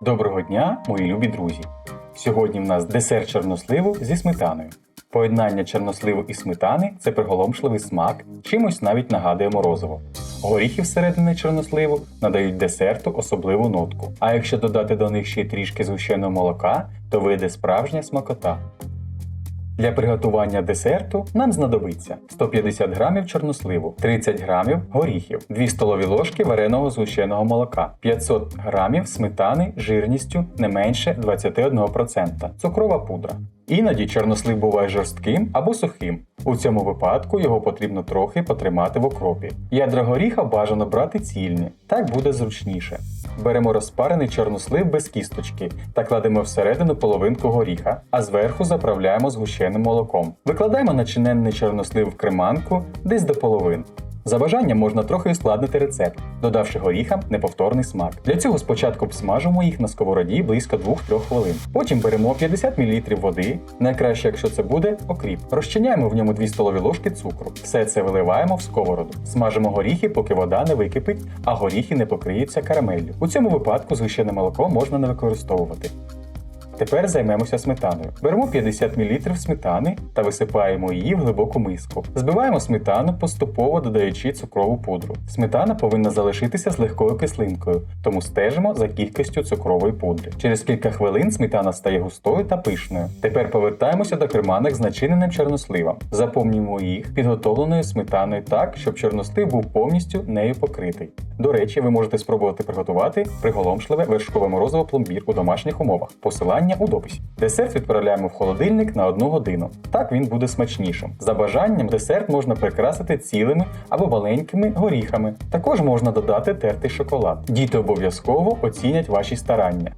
Доброго дня, мої любі друзі! Сьогодні в нас десерт чорносливу зі сметаною. Поєднання чорносливу і сметани це приголомшливий смак, чимось навіть нагадує морозиво. Горіхи всередини чорносливу надають десерту особливу нотку. А якщо додати до них ще трішки згущеного молока, то вийде справжня смакота. Для приготування десерту нам знадобиться 150 г чорносливу, 30 г горіхів, 2 столові ложки вареного згущеного молока, 500 г сметани жирністю не менше 21%, цукрова пудра. Іноді чорнослив буває жорстким або сухим. У цьому випадку його потрібно трохи потримати в окропі. Ядра горіха бажано брати цільні, так буде зручніше. Беремо розпарений чорнослив без кісточки та кладемо всередину половинку горіха, а зверху заправляємо згущеним молоком. Викладаємо начиненний чорнослив в креманку десь до половин. За бажанням можна трохи ускладнити рецепт, додавши горіхам неповторний смак. Для цього спочатку обсмажимо їх на сковороді близько 2-3 хвилин. Потім беремо 50 мл води, найкраще, якщо це буде окріп. Розчиняємо в ньому 2 столові ложки цукру. Все це виливаємо в сковороду. Смажимо горіхи, поки вода не википить, а горіхи не покриються карамеллю. У цьому випадку згущене молоко можна не використовувати. Тепер займемося сметаною. Беремо 50 мл сметани та висипаємо її в глибоку миску. Збиваємо сметану, поступово додаючи цукрову пудру. Сметана повинна залишитися з легкою кислинкою, тому стежимо за кількістю цукрової пудри. Через кілька хвилин сметана стає густою та пишною. Тепер повертаємося до керманок з начиненим чорносливом. Заповнюємо їх підготовленою сметаною так, щоб чорнослив був повністю нею покритий. До речі, ви можете спробувати приготувати приголомшливе вершкове морозиво пломбір у домашніх умовах. Посилання у дописі. Десерт відправляємо в холодильник на 1 годину. Так він буде смачнішим. За бажанням десерт можна прикрасити цілими або маленькими горіхами. Також можна додати тертий шоколад. Діти обов'язково оцінять ваші старання.